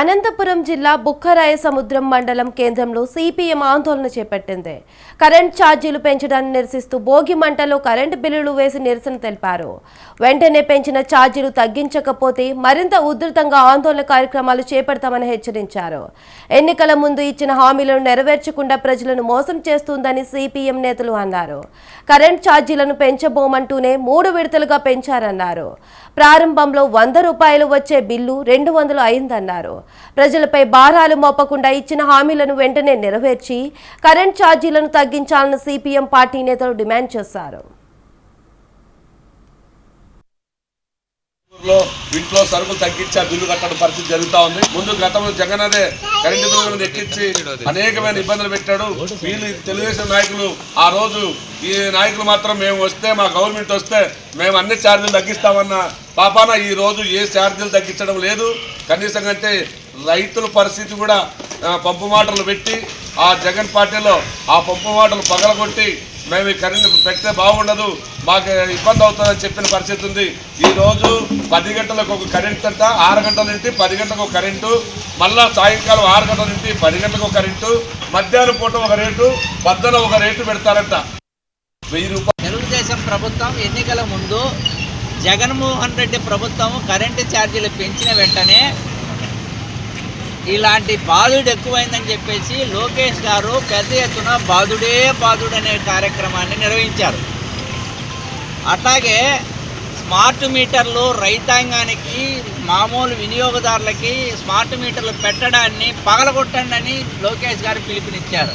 అనంతపురం జిల్లా బుక్కరాయ సముద్రం మండలం కేంద్రంలో సిపిఎం ఆందోళన చేపట్టింది. కరెంట్ ఛార్జీలు పెంచడాన్ని నిరసిస్తూ భోగి మంటలో కరెంటు బిల్లులు వేసి నిరసన తెలిపారు. వెంటనే పెంచిన ఛార్జీలు తగ్గించకపోతే మరింత ఉధృతంగా ఆందోళన కార్యక్రమాలు చేపడతామని హెచ్చరించారు. ఎన్నికల ముందు ఇచ్చిన హామీలను నెరవేర్చకుండా ప్రజలను మోసం చేస్తుందని సిపిఎం నేతలు అన్నారు. కరెంట్ ఛార్జీలను పెంచబోమంటూనే మూడు విడతలుగా పెంచారన్నారు. ప్రారంభంలో వంద రూపాయలు వచ్చే బిల్లు రెండు వందలు అయిందన్నారు. ప్రజలపై భారాలు మోపకుండా ఇచ్చిన హామీలను వెంటనే నెరవేర్చి కరెంట్ ఛార్జీలను తగ్గించాలని సిపిఎం పార్టీ నేతలు డిమాండ్ చేశారు. ఇంట్లో సరుకులు తగ్గించి ఆ బిల్లు కట్టడం పరిస్థితి జరుగుతా ఉంది. ముందు గతంలో జగన్ అదే కరెంటు బిల్లులను ఎక్కించి అనేకమైన ఇబ్బందులు పెట్టాడు. వీళ్ళు తెలుగుదేశం నాయకులు ఆ రోజు ఈ నాయకులు మాత్రం మేము వస్తే మా గవర్నమెంట్ వస్తే మేము అన్ని ఛార్జీలు తగ్గిస్తామన్న పాపాన ఈ రోజు ఏ ఛార్జీలు తగ్గించడం లేదు. కనీసం కంటే రైతుల పరిస్థితి కూడా పంపు మాటలు పెట్టి ఆ జగన్ పార్టీలో ఆ పంపు మాటలు పగలగొట్టి మేము ఈ కరెంట్ పెడితే బాగుండదు మాకు ఇబ్బంది అవుతుందని చెప్పిన పరిస్థితి ఉంది. ఈరోజు పది గంటలకు ఒక కరెంట్ అంట ఆరు గంటల నుండి పది గంటలకు ఒక కరెంటు మళ్ళా సాయంకాలం ఆరు గంటల నుండి పది గంటలకు ఒక కరెంటు మధ్యాహ్నం పూట ఒక రేటు పద్దన ఒక రేటు పెడతారంట. వెయ్యి రూపాయలు. తెలుగుదేశం ప్రభుత్వం ఎన్నికల ముందు జగన్మోహన్ రెడ్డి ప్రభుత్వం కరెంటు ఛార్జీలు పెంచిన వెంటనే ఇలాంటి బాధుడు ఎక్కువైందని చెప్పేసి లోకేష్ గారు పెద్ద ఎత్తున బాధుడే బాధుడు అనే కార్యక్రమాన్ని నిర్వహించారు. అట్లాగే స్మార్ట్ మీటర్లు రైతాంగానికి మామూలు వినియోగదారులకి స్మార్ట్ మీటర్లు పెట్టడాన్ని పగలగొట్టండి అని లోకేష్ గారు పిలుపునిచ్చారు.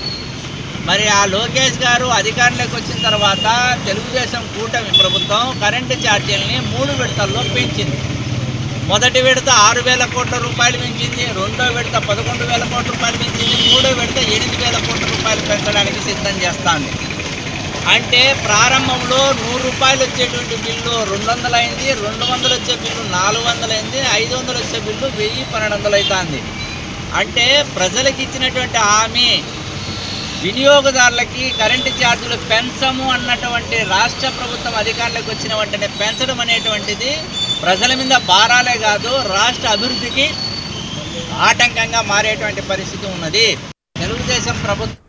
మరి ఆ లోకేష్ గారు అధికారంలోకి వచ్చిన తర్వాత తెలుగుదేశం కూటమి ప్రభుత్వం కరెంటు ఛార్జీలని మూడు విడతల్లో పెంచింది. మొదటి విడత ఆరు వేల కోట్ల రూపాయలు పెంచింది రెండో విడత పదకొండు వేల కోట్ల రూపాయలు పెంచింది మూడో విడత ఎనిమిది వేల కోట్ల రూపాయలు పెంచడానికి సిద్ధం చేస్తాను అంటే ప్రారంభంలో నూరు రూపాయలు వచ్చేటువంటి బిల్లు రెండు వందలు అయింది రెండు వందలు వచ్చే బిల్లు నాలుగు వందలు అయింది ఐదు వందలు వచ్చే బిల్లు వెయ్యి పన్నెండు వందలు అవుతుంది. అంటే ప్రజలకు ఇచ్చినటువంటి హామీ వినియోగదారులకి కరెంటు ఛార్జీలు పెంచము అన్నటువంటి రాష్ట్ర ప్రభుత్వం అధికారులకు వచ్చిన వెంటనే పెంచడం అనేటువంటిది ప్రజల మీద భారాలే కాదు రాష్ట్ర అభివృద్ధికి ఆటంకంగా మారేటువంటి పరిస్థితి ఉన్నది. తెలుగుదేశం ప్రభుత్వం